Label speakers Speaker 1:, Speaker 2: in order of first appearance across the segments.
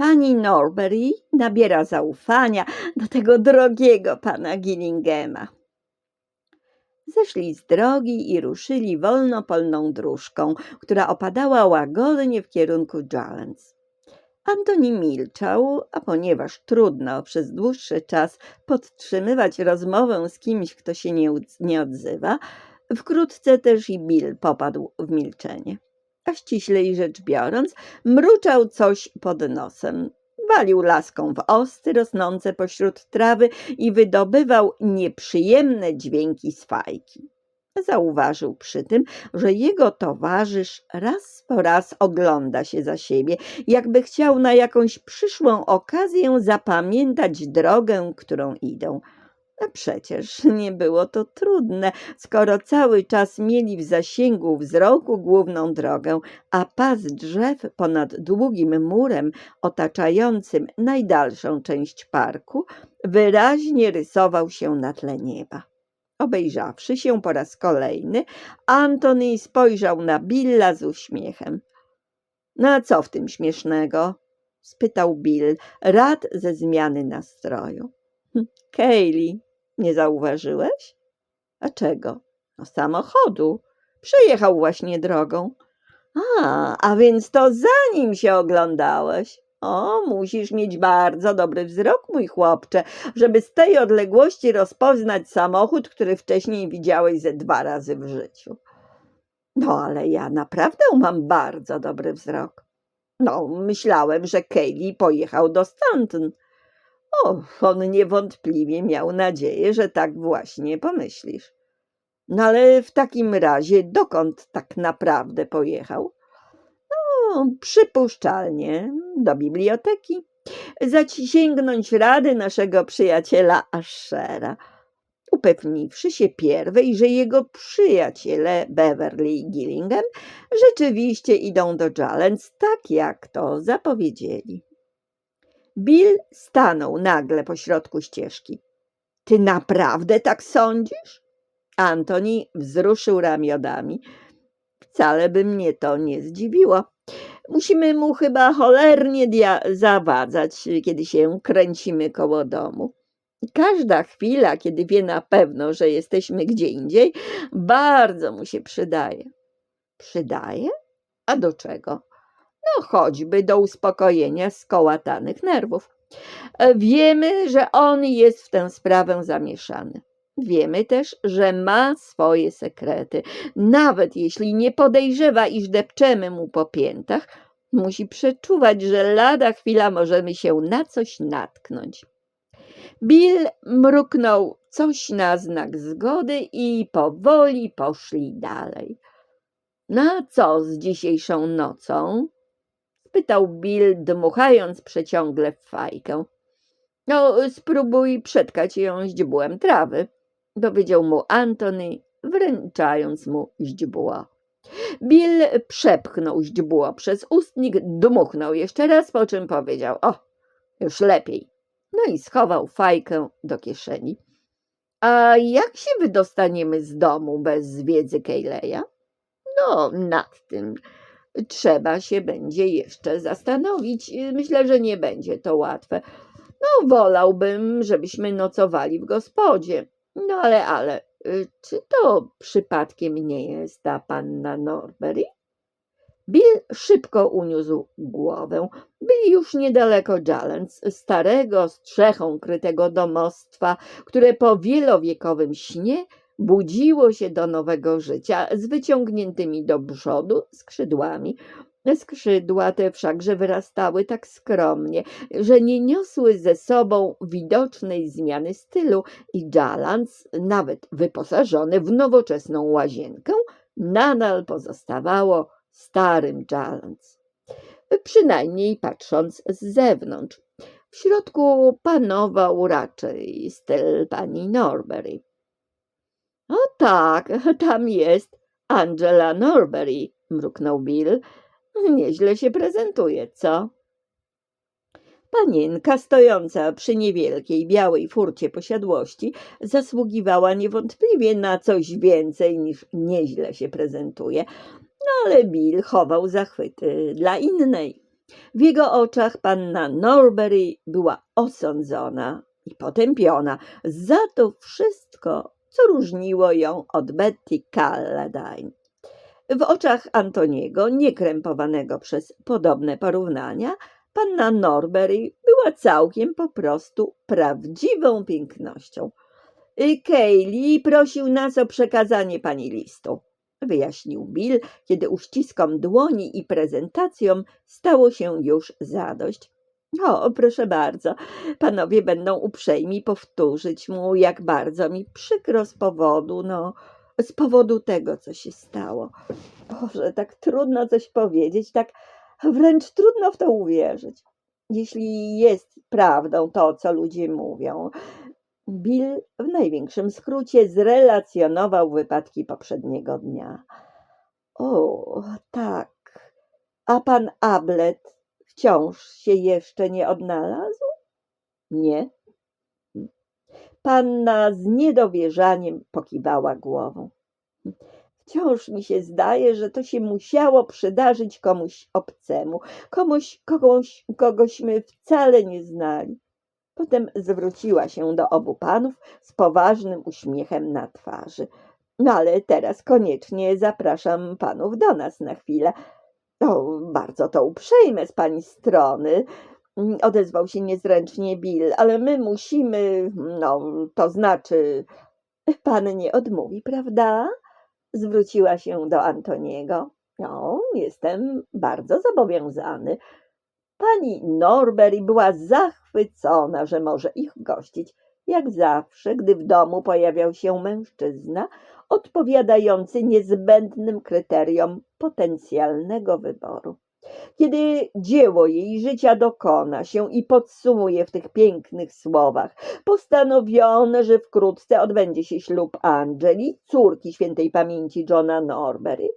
Speaker 1: Pani Norbury nabiera zaufania do tego drogiego pana Gillingema. Zeszli z drogi i ruszyli wolno polną dróżką, która opadała łagodnie w kierunku Jalens. Antoni milczał, a ponieważ trudno przez dłuższy czas podtrzymywać rozmowę z kimś, kto się nie, nie odzywa, wkrótce też i Bill popadł w milczenie. A ściślej rzecz biorąc, mruczał coś pod nosem. Walił laską w osty rosnące pośród trawy i wydobywał nieprzyjemne dźwięki z fajki. Zauważył przy tym, że jego towarzysz raz po raz ogląda się za siebie, jakby chciał na jakąś przyszłą okazję zapamiętać drogę, którą idą. Przecież nie było to trudne, skoro cały czas mieli w zasięgu wzroku główną drogę, a pas drzew ponad długim murem otaczającym najdalszą część parku wyraźnie rysował się na tle nieba. Obejrzawszy się po raz kolejny, Antony spojrzał na Billa z uśmiechem. No a co w tym śmiesznego? spytał Bill, rad ze zmiany nastroju. "Hm, Kaylee, nie zauważyłeś? A czego? No samochodu. Przejechał właśnie drogą. A, a więc to za nim się oglądałeś. O, musisz mieć bardzo dobry wzrok, mój chłopcze, żeby z tej odległości rozpoznać samochód, który wcześniej widziałeś ze dwa razy w życiu. No, ale ja naprawdę mam bardzo dobry wzrok. No, myślałem, że Kaylee pojechał do Stanton. O, on niewątpliwie miał nadzieję, że tak właśnie pomyślisz. No ale w takim razie dokąd tak naprawdę pojechał? No, przypuszczalnie do biblioteki. Zaciągnąć rady naszego przyjaciela Ashera. Upewniwszy się pierwej, że jego przyjaciele Beverly i Gillingham rzeczywiście idą do Jalens, tak jak to zapowiedzieli. Bill stanął nagle pośrodku ścieżki. Ty naprawdę tak sądzisz? Antoni wzruszył ramionami. Wcale by mnie to nie zdziwiło. Musimy mu chyba cholernie zawadzać, kiedy się kręcimy koło domu. Każda chwila, kiedy wie na pewno, że jesteśmy gdzie indziej, bardzo mu się przydaje. Przydaje? A do czego? No choćby do uspokojenia skołatanych nerwów. E, Wiemy, że on jest w tę sprawę zamieszany. Wiemy też, że ma swoje sekrety. Nawet jeśli nie podejrzewa, iż depczemy mu po piętach, musi przeczuwać, że lada chwila możemy się na coś natknąć. Bill mruknął coś na znak zgody i powoli poszli dalej. Na co z dzisiejszą nocą? Spytał Bill, dmuchając przeciągle w fajkę. No, spróbuj przetkać ją źdźbłem trawy, powiedział mu Antony, wręczając mu źdźbło. Bill przepchnął źdźbło przez ustnik, dmuchnął jeszcze raz, po czym powiedział: O, już lepiej. No i schował fajkę do kieszeni. A jak się wydostaniemy z domu bez wiedzy Kejleja? No, nad tym trzeba się będzie jeszcze zastanowić. Myślę, że nie będzie to łatwe. No, wolałbym, żebyśmy nocowali w gospodzie. No, ale, ale, y, czy to przypadkiem nie jest ta panna Norbury? Bill szybko uniósł głowę. Byli już niedaleko Jalens, starego, strzechą krytego domostwa, które po wielowiekowym śnie budziło się do nowego życia z wyciągniętymi do przodu skrzydłami. Skrzydła te wszakże wyrastały tak skromnie, że nie niosły ze sobą widocznej zmiany stylu i Jalans, nawet wyposażony w nowoczesną łazienkę, nadal pozostawało starym Jalans. Przynajmniej patrząc z zewnątrz. W środku panował raczej styl pani Norbury. O tak, tam jest Angela Norbury, mruknął Bill. Nieźle się prezentuje, co? Panienka stojąca przy niewielkiej białej furcie posiadłości zasługiwała niewątpliwie na coś więcej niż nieźle się prezentuje, no ale Bill chował zachwyty dla innej. W jego oczach panna Norbury była osądzona i potępiona za to wszystko, co różniło ją od Betty Calladine. W oczach Antoniego, niekrępowanego przez podobne porównania, panna Norbury była całkiem po prostu prawdziwą pięknością. Kaylee prosił nas o przekazanie pani listu, wyjaśnił Bill, kiedy uściskom dłoni i prezentacjom stało się już zadość. O, proszę bardzo, panowie będą uprzejmi powtórzyć mu, jak bardzo mi przykro z powodu, no, z powodu tego, co się stało. Boże, tak trudno coś powiedzieć, tak wręcz trudno w to uwierzyć. Jeśli jest prawdą to, co ludzie mówią, Bill w największym skrócie zrelacjonował wypadki poprzedniego dnia. O, tak. A pan Ablet wciąż się jeszcze nie odnalazł? Nie. Panna z niedowierzaniem pokiwała głową. Wciąż mi się zdaje, że to się musiało przydarzyć komuś obcemu, komuś, kogoś, kogośmy wcale nie znali. Potem zwróciła się do obu panów z poważnym uśmiechem na twarzy. No ale teraz koniecznie zapraszam panów do nas na chwilę. O, bardzo to uprzejme z pani strony, mm, odezwał się niezręcznie Bill, ale my musimy, no, to znaczy, pan nie odmówi, prawda? Zwróciła się do Antoniego. No, jestem bardzo zobowiązany. Pani Norbury była zachwycona, że może ich gościć. Jak zawsze, gdy w domu pojawiał się mężczyzna odpowiadający niezbędnym kryteriom potencjalnego wyboru. Kiedy dzieło jej życia dokona się i podsumuje w tych pięknych słowach, postanowione, że wkrótce odbędzie się ślub Angeli, córki świętej pamięci Johna Norbury,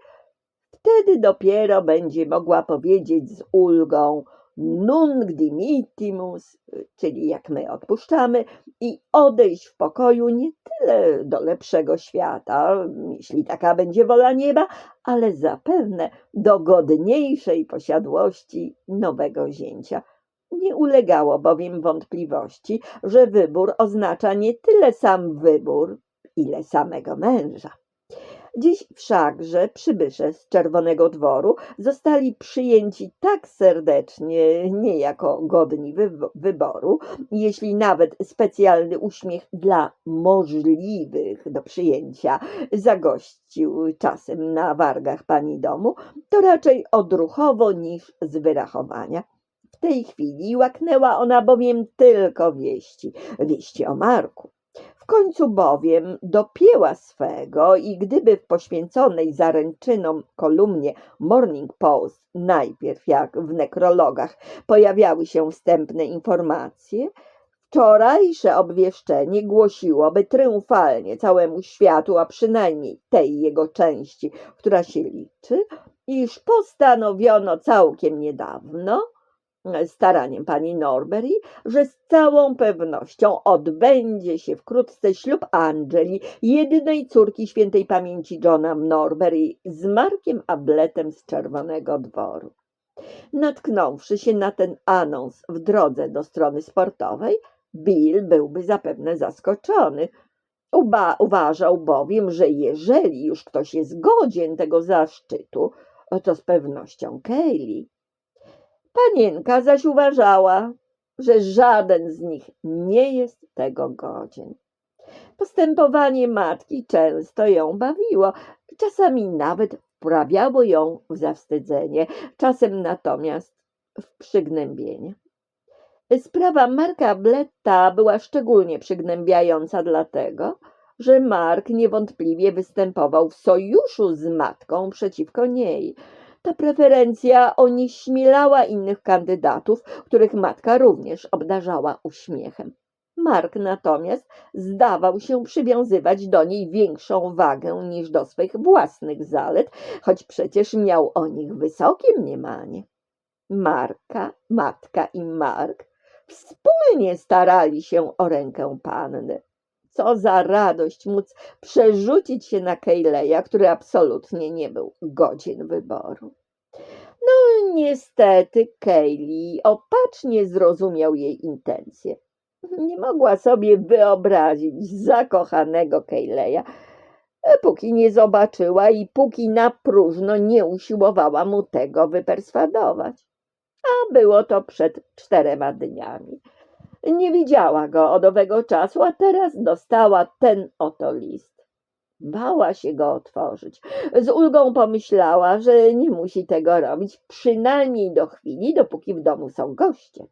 Speaker 1: wtedy dopiero będzie mogła powiedzieć z ulgą nunc dimittimus, czyli jak my odpuszczamy, i odejść w pokoju nie tyle do lepszego świata, jeśli taka będzie wola nieba, ale zapewne do godniejszej posiadłości nowego zięcia. Nie ulegało bowiem wątpliwości, że wybór oznacza nie tyle sam wybór, ile samego męża. Dziś wszakże przybysze z Czerwonego Dworu zostali przyjęci tak serdecznie, nie jako godni wy- wyboru, jeśli nawet specjalny uśmiech dla możliwych do przyjęcia zagościł czasem na wargach pani domu, to raczej odruchowo niż z wyrachowania. W tej chwili łaknęła ona bowiem tylko wieści, wieści o Marku. W końcu bowiem dopięła swego i gdyby w poświęconej zaręczynom kolumnie Morning Post najpierw jak w nekrologach pojawiały się wstępne informacje, wczorajsze obwieszczenie głosiłoby triumfalnie całemu światu, a przynajmniej tej jego części, która się liczy, iż postanowiono całkiem niedawno, staraniem pani Norbury, że z całą pewnością odbędzie się wkrótce ślub Angeli, jedynej córki świętej pamięci Johna Norbury z Markiem Abletem z Czerwonego Dworu. Natknąwszy się na ten anons w drodze do strony sportowej, Bill byłby zapewne zaskoczony. Uba, uważał bowiem, że jeżeli już ktoś jest godzien tego zaszczytu, to z pewnością Kaylee. Panienka zaś uważała, że żaden z nich nie jest tego godzien. Postępowanie matki często ją bawiło, czasami nawet wprawiało ją w zawstydzenie, czasem natomiast w przygnębienie. Sprawa Marka Bletta była szczególnie przygnębiająca dlatego, że Mark niewątpliwie występował w sojuszu z matką przeciwko niej. Ta preferencja onieśmielała innych kandydatów, których matka również obdarzała uśmiechem. Mark natomiast zdawał się przywiązywać do niej większą wagę niż do swych własnych zalet, choć przecież miał o nich wysokie mniemanie. Marka, matka i Mark wspólnie starali się o rękę panny. Co za radość móc przerzucić się na Kejleja, który absolutnie nie był godzien wyboru. No niestety Kaylee opacznie zrozumiał jej intencje. Nie mogła sobie wyobrazić zakochanego Kayleya, póki nie zobaczyła i póki na próżno nie usiłowała mu tego wyperswadować. A było to przed czterema dniami. Nie widziała go od owego czasu, a teraz dostała ten oto list. Bała się go otworzyć. Z ulgą pomyślała, że nie musi tego robić, przynajmniej do chwili, dopóki w domu są goście.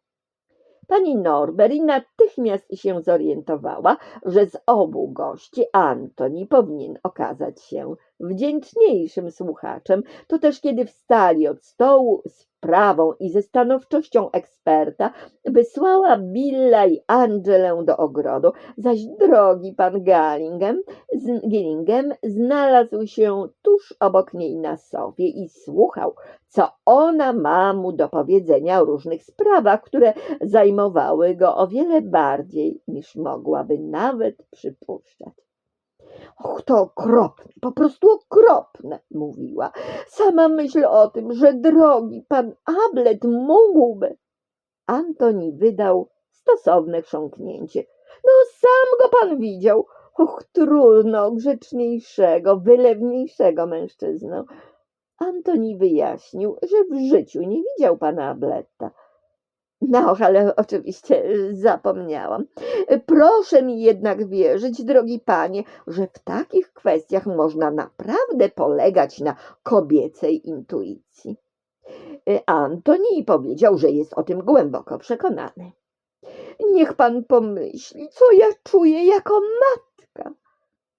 Speaker 1: Pani Norberry natychmiast się zorientowała, że z obu gości Antoni powinien okazać się wdzięczniejszym słuchaczem. To też kiedy wstali od stołu z prawą i ze stanowczością eksperta, wysłała Billa i Angelę do ogrodu, zaś drogi pan Gallingem, z, Gillingham znalazł się tuż obok niej na sofie i słuchał, co ona ma mu do powiedzenia o różnych sprawach, które zajmowały go o wiele bardziej niż mogłaby nawet przypuszczać. Och, to okropne, po prostu okropne, mówiła. Sama myśl o tym, że drogi pan Ablet mógłby. Antoni wydał stosowne chrząknięcie. No, sam go pan widział. Och, trudno grzeczniejszego, wylewniejszego mężczyznę. Antoni wyjaśnił, że w życiu nie widział pana Abletta. No, ale oczywiście y, zapomniałam. Proszę mi jednak wierzyć, drogi panie, że w takich kwestiach można naprawdę polegać na kobiecej intuicji. Y, Antoni powiedział, że jest o tym głęboko przekonany. Niech pan pomyśli, co ja czuję jako matka.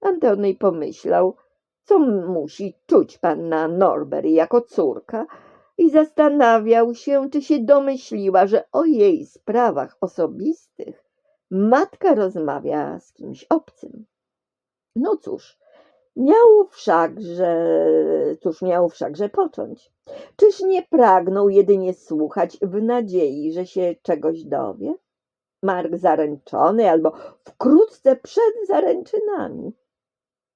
Speaker 1: Antoni pomyślał, co musi czuć panna Norbury jako córka i zastanawiał się, czy się domyśliła, że o jej sprawach osobistych matka rozmawia z kimś obcym. No cóż, miał wszakże, cóż miał wszakże począć. Czyż nie pragnął jedynie słuchać w nadziei, że się czegoś dowie? Mark zaręczony albo wkrótce przed zaręczynami.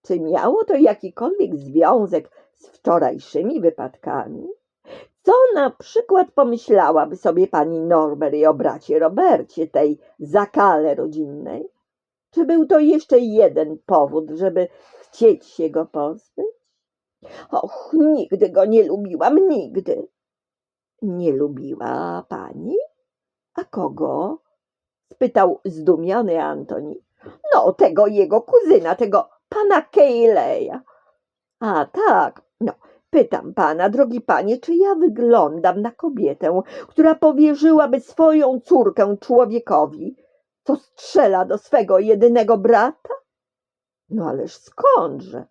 Speaker 1: Czy miało to jakikolwiek związek z wczorajszymi wypadkami? Co na przykład pomyślałaby sobie pani Norbury o bracie Robercie, tej zakale rodzinnej? Czy był to jeszcze jeden powód, żeby chcieć się go pozbyć? Och, nigdy go nie lubiłam, nigdy. Nie lubiła pani? A kogo? spytał zdumiony Antoni. No, tego jego kuzyna, tego pana Kejleja. A tak, no, pytam pana, drogi panie, czy ja wyglądam na kobietę, która powierzyłaby swoją córkę człowiekowi, co strzela do swego jedynego brata? No ależ skądże?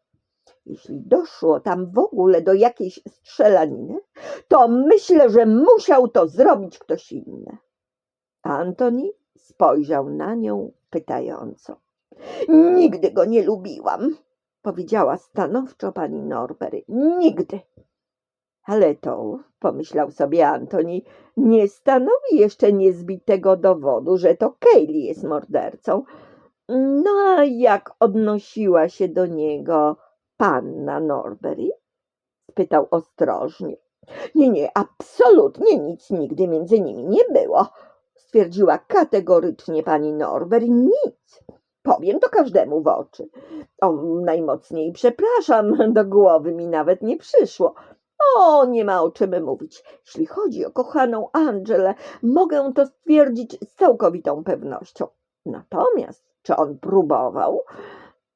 Speaker 1: Jeśli doszło tam w ogóle do jakiejś strzelaniny, to myślę, że musiał to zrobić ktoś inny. Antoni spojrzał na nią pytająco. Nigdy go nie lubiłam, powiedziała stanowczo pani Norbury. Nigdy. Ale to, pomyślał sobie Antoni, nie stanowi jeszcze niezbitego dowodu, że to Kaylee jest mordercą. No a jak odnosiła się do niego panna Norbury? spytał ostrożnie. Nie, nie, absolutnie nic nigdy między nimi nie było, stwierdziła kategorycznie pani Norbury. Nic. Powiem to każdemu w oczy. O, najmocniej przepraszam, do głowy mi nawet nie przyszło. O, nie ma o czym mówić. Jeśli chodzi o kochaną Angelę, mogę to stwierdzić z całkowitą pewnością. Natomiast, czy on próbował?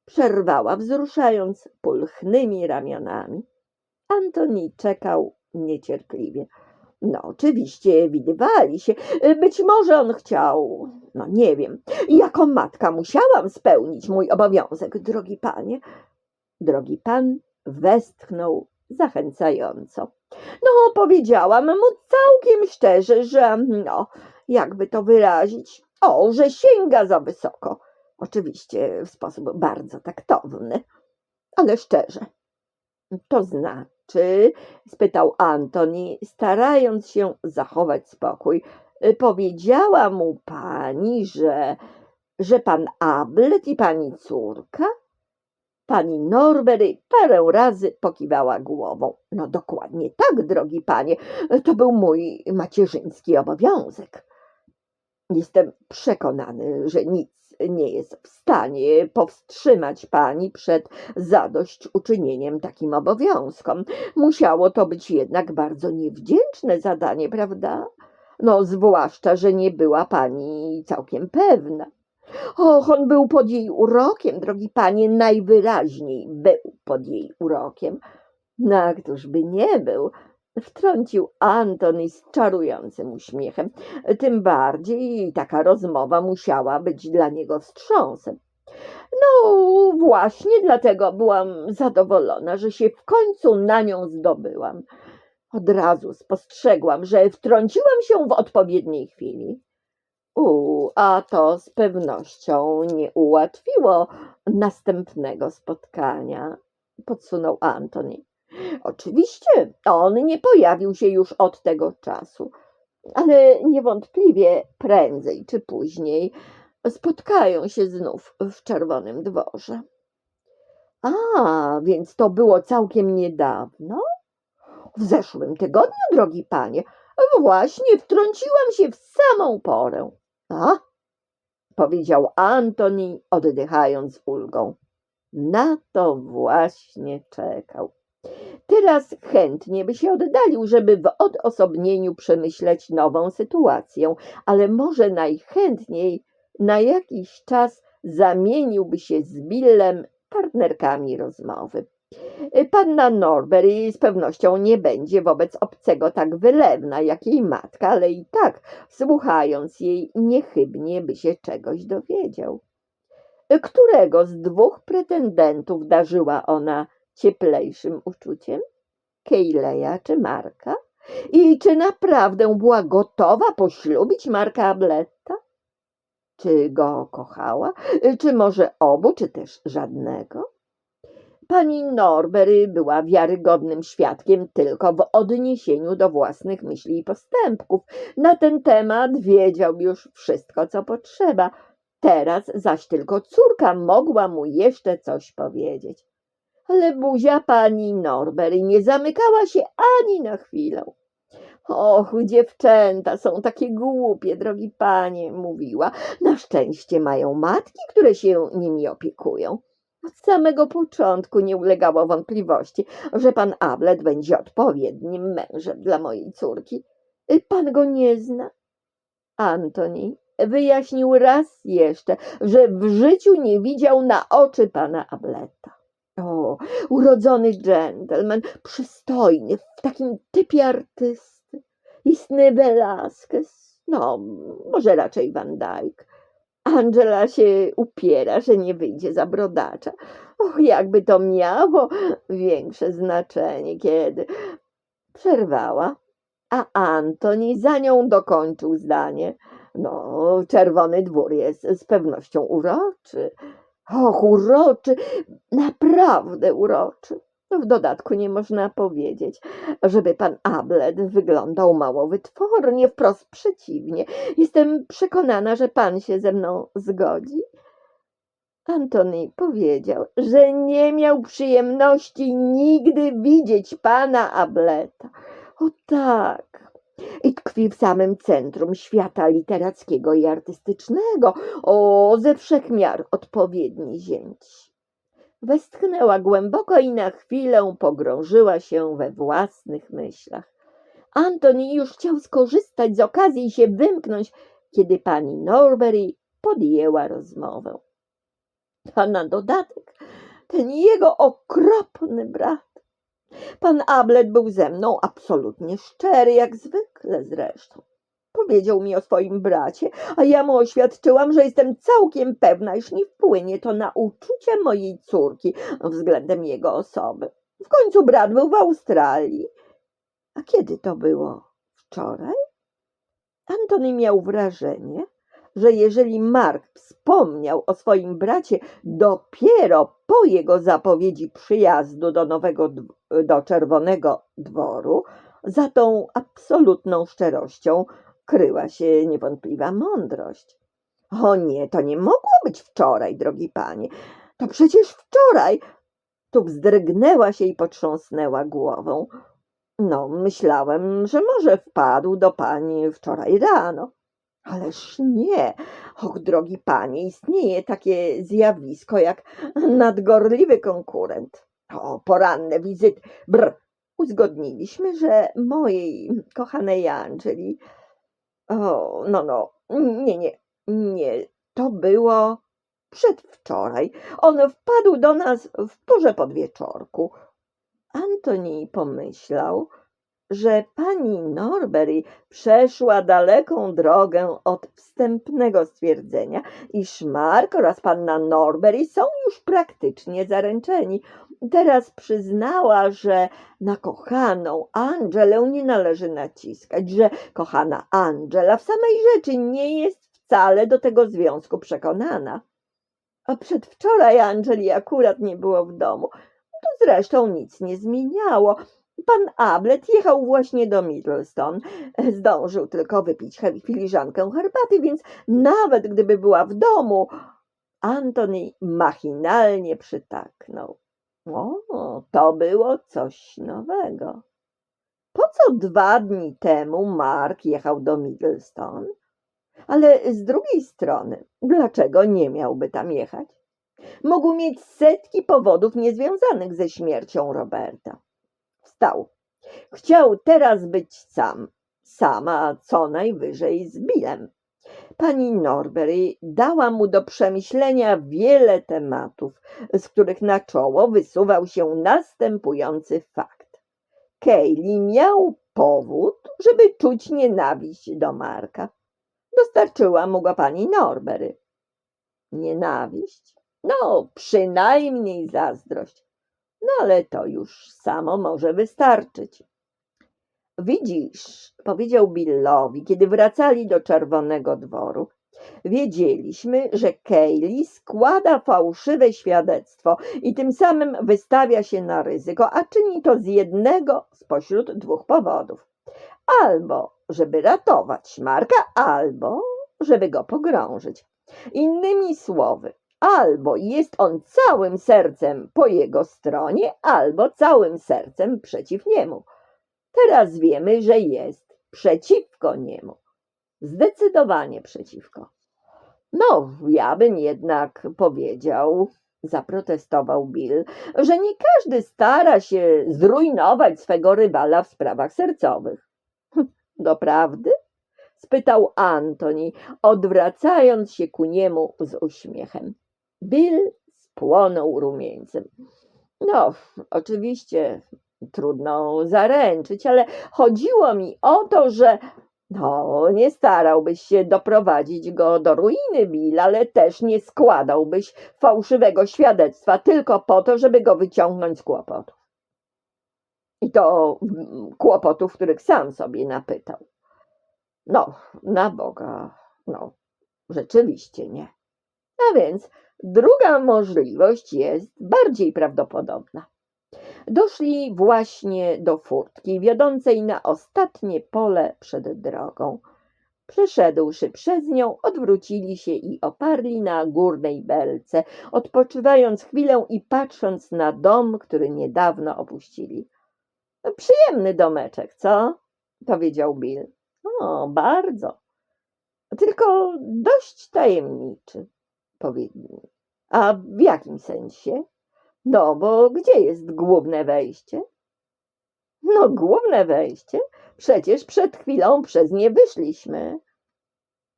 Speaker 1: Przerwała, wzruszając pulchnymi ramionami. Antoni czekał niecierpliwie. No, oczywiście widywali się. Być może on chciał, no nie wiem. Jako matka musiałam spełnić mój obowiązek, drogi panie. Drogi pan westchnął zachęcająco. No, powiedziałam mu całkiem szczerze, że, no, jakby to wyrazić, o, że sięga za wysoko. Oczywiście w sposób bardzo taktowny, ale szczerze. To znaczy, spytał Antoni, starając się zachować spokój, powiedziała mu pani, że, że pan Ablet i pani córka? Pani Norbery parę razy pokiwała głową. No dokładnie tak, drogi panie, to był mój macierzyński obowiązek. Jestem przekonany, że nic nie jest w stanie powstrzymać pani przed zadośćuczynieniem takim obowiązkom. Musiało to być jednak bardzo niewdzięczne zadanie, prawda? No, zwłaszcza, że nie była pani całkiem pewna. Och, on był pod jej urokiem, drogi panie, najwyraźniej był pod jej urokiem. No, a któż by nie był? Wtrącił Antony z czarującym uśmiechem. Tym bardziej taka rozmowa musiała być dla niego wstrząsem. No, właśnie dlatego byłam zadowolona, że się w końcu na nią zdobyłam. Od razu spostrzegłam, że wtrąciłam się w odpowiedniej chwili. U, a to z pewnością nie ułatwiło następnego spotkania, podsunął Antony. Oczywiście, on nie pojawił się już od tego czasu, ale niewątpliwie prędzej czy później spotkają się znów w Czerwonym Dworze. A, więc to było całkiem niedawno? W zeszłym tygodniu, drogi panie, właśnie wtrąciłam się w samą porę. A? powiedział Antoni, oddychając ulgą. Na to właśnie czekał. Teraz chętnie by się oddalił, żeby w odosobnieniu przemyśleć nową sytuację, ale może najchętniej na jakiś czas zamieniłby się z Billem partnerkami rozmowy. Panna Norbury z pewnością nie będzie wobec obcego tak wylewna jak jej matka, ale i tak, słuchając jej, niechybnie by się czegoś dowiedział. Którego z dwóch pretendentów darzyła ona cieplejszym uczuciem? Kejleja czy Marka? I czy naprawdę była gotowa poślubić Marka Abletta? Czy go kochała? Czy może obu, czy też żadnego? Pani Norbury była wiarygodnym świadkiem tylko w odniesieniu do własnych myśli i postępków. Na ten temat wiedział już wszystko, co potrzeba. Teraz zaś tylko córka mogła mu jeszcze coś powiedzieć. Ale buzia pani Norbury nie zamykała się ani na chwilę. Och, dziewczęta są takie głupie, drogi panie, mówiła. Na szczęście mają matki, które się nimi opiekują. Od samego początku nie ulegało wątpliwości, że pan Ablet będzie odpowiednim mężem dla mojej córki. Pan go nie zna? Antoni wyjaśnił raz jeszcze, że w życiu nie widział na oczy pana Ableta. O, urodzony dżentelmen, przystojny, w takim typie artysty. Istny Velasquez, no, może raczej Van Dyke. Angela się upiera, że nie wyjdzie za brodacza. Och, jakby to miało większe znaczenie, kiedy przerwała, a Antoni za nią dokończył zdanie. No, czerwony dwór jest z pewnością uroczy. Och, uroczy, naprawdę uroczy. W dodatku nie można powiedzieć, żeby pan Ablet wyglądał mało wytwornie, wprost przeciwnie. Jestem przekonana, że pan się ze mną zgodzi. Antony powiedział, że nie miał przyjemności nigdy widzieć pana Ableta. O tak. I tkwi w samym centrum świata literackiego i artystycznego. O, ze wszechmiar odpowiedni zięć. Westchnęła głęboko i na chwilę pogrążyła się we własnych myślach. Antoni już chciał skorzystać z okazji i się wymknąć, kiedy pani Norbury podjęła rozmowę. A na dodatek ten jego okropny brat. Pan Ablet był ze mną absolutnie szczery, jak zwykle zresztą. Powiedział mi o swoim bracie, a ja mu oświadczyłam, że jestem całkiem pewna, iż nie wpłynie to na uczucie mojej córki względem jego osoby. W końcu brat był w Australii. A kiedy to było? Wczoraj? Antony miał wrażenie, że jeżeli Mark wspomniał o swoim bracie dopiero po jego zapowiedzi przyjazdu do nowego, do Czerwonego Dworu, za tą absolutną szczerością kryła się niewątpliwa mądrość. O nie, to nie mogło być wczoraj, drogi panie. To przecież wczoraj Tu wzdrygnęła się i potrząsnęła głową. No, myślałem, że może wpadł do pani wczoraj rano. Ależ nie. Och, drogi panie, istnieje takie zjawisko jak nadgorliwy konkurent. O, poranne wizyty. Brr. Uzgodniliśmy, że mojej kochanej Angeli. O, no, no. Nie, nie, nie. To było przedwczoraj. On wpadł do nas w porze podwieczorku. Antoni pomyślał, że pani Norbury przeszła daleką drogę od wstępnego stwierdzenia, iż Mark oraz panna Norbury są już praktycznie zaręczeni. Teraz przyznała, że na kochaną Angelę nie należy naciskać, że kochana Angela w samej rzeczy nie jest wcale do tego związku przekonana. A przedwczoraj Angeli akurat nie było w domu. To zresztą nic nie zmieniało. Pan Ablet jechał właśnie do Middleston. Zdążył tylko wypić filiżankę herbaty, więc nawet gdyby była w domu, Antoni machinalnie przytaknął. O, to było coś nowego. Po co dwa dni temu Mark jechał do Middleston? Ale z drugiej strony, dlaczego nie miałby tam jechać? Mógł mieć setki powodów niezwiązanych ze śmiercią Roberta. Chciał teraz być sam. Sama co najwyżej z Billem. Pani Norbury dała mu do przemyślenia wiele tematów, z których na czoło wysuwał się następujący fakt. Kaylee miał powód, żeby czuć nienawiść do Marka. Dostarczyła mu go pani Norbury. Nienawiść? No, przynajmniej zazdrość. No ale to już samo może wystarczyć. Widzisz, powiedział Billowi, kiedy wracali do Czerwonego Dworu. Wiedzieliśmy, że Kaylee składa fałszywe świadectwo i tym samym wystawia się na ryzyko, a czyni to z jednego spośród dwóch powodów. Albo żeby ratować Marka, albo żeby go pogrążyć. Innymi słowy, albo jest on całym sercem po jego stronie, albo całym sercem przeciw niemu. Teraz wiemy, że jest przeciwko niemu. Zdecydowanie przeciwko. No, ja bym jednak powiedział, zaprotestował Bill, że nie każdy stara się zrujnować swego rywala w sprawach sercowych. Doprawdy? spytał Antoni, odwracając się ku niemu z uśmiechem. Bill spłonął rumieńcem. No, oczywiście trudno zaręczyć, ale chodziło mi o to, że no, nie starałbyś się doprowadzić go do ruiny, Bill, ale też nie składałbyś fałszywego świadectwa tylko po to, żeby go wyciągnąć z kłopotów. I to mm, kłopotów, których sam sobie napytał. No, na Boga, no, rzeczywiście nie. A więc druga możliwość jest bardziej prawdopodobna. Doszli właśnie do furtki wiodącej na ostatnie pole przed drogą. Przeszedłszy przez nią, odwrócili się i oparli na górnej belce, odpoczywając chwilę i patrząc na dom, który niedawno opuścili. Przyjemny domeczek, co? powiedział Bill. O, bardzo. Tylko dość tajemniczy, powiedział. A w jakim sensie? No, bo gdzie jest główne wejście? No, główne wejście? Przecież przed chwilą przez nie wyszliśmy.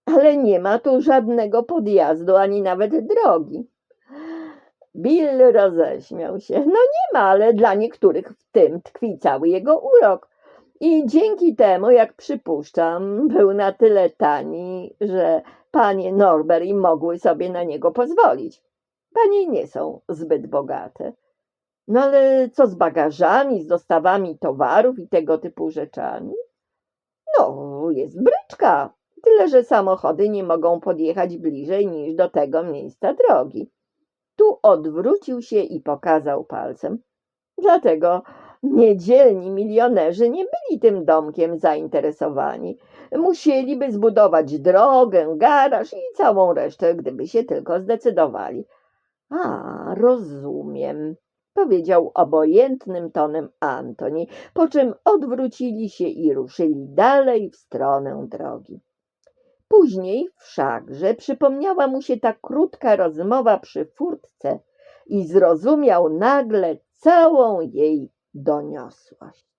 Speaker 1: Ale nie ma tu żadnego podjazdu, ani nawet drogi. Bill roześmiał się. No nie ma, ale dla niektórych w tym tkwi cały jego urok. I dzięki temu, jak przypuszczam, był na tyle tani, że panie Norbury mogły sobie na niego pozwolić. Panie nie są zbyt bogate. No ale co z bagażami, z dostawami towarów i tego typu rzeczami? No, jest bryczka, tyle że samochody nie mogą podjechać bliżej niż do tego miejsca drogi. Tu odwrócił się i pokazał palcem. Dlatego niedzielni milionerzy nie byli tym domkiem zainteresowani. Musieliby zbudować drogę, garaż i całą resztę, gdyby się tylko zdecydowali. A, rozumiem, powiedział obojętnym tonem Antoni, po czym odwrócili się i ruszyli dalej w stronę drogi. Później wszakże przypomniała mu się ta krótka rozmowa przy furtce i zrozumiał nagle całą jej doniosłość.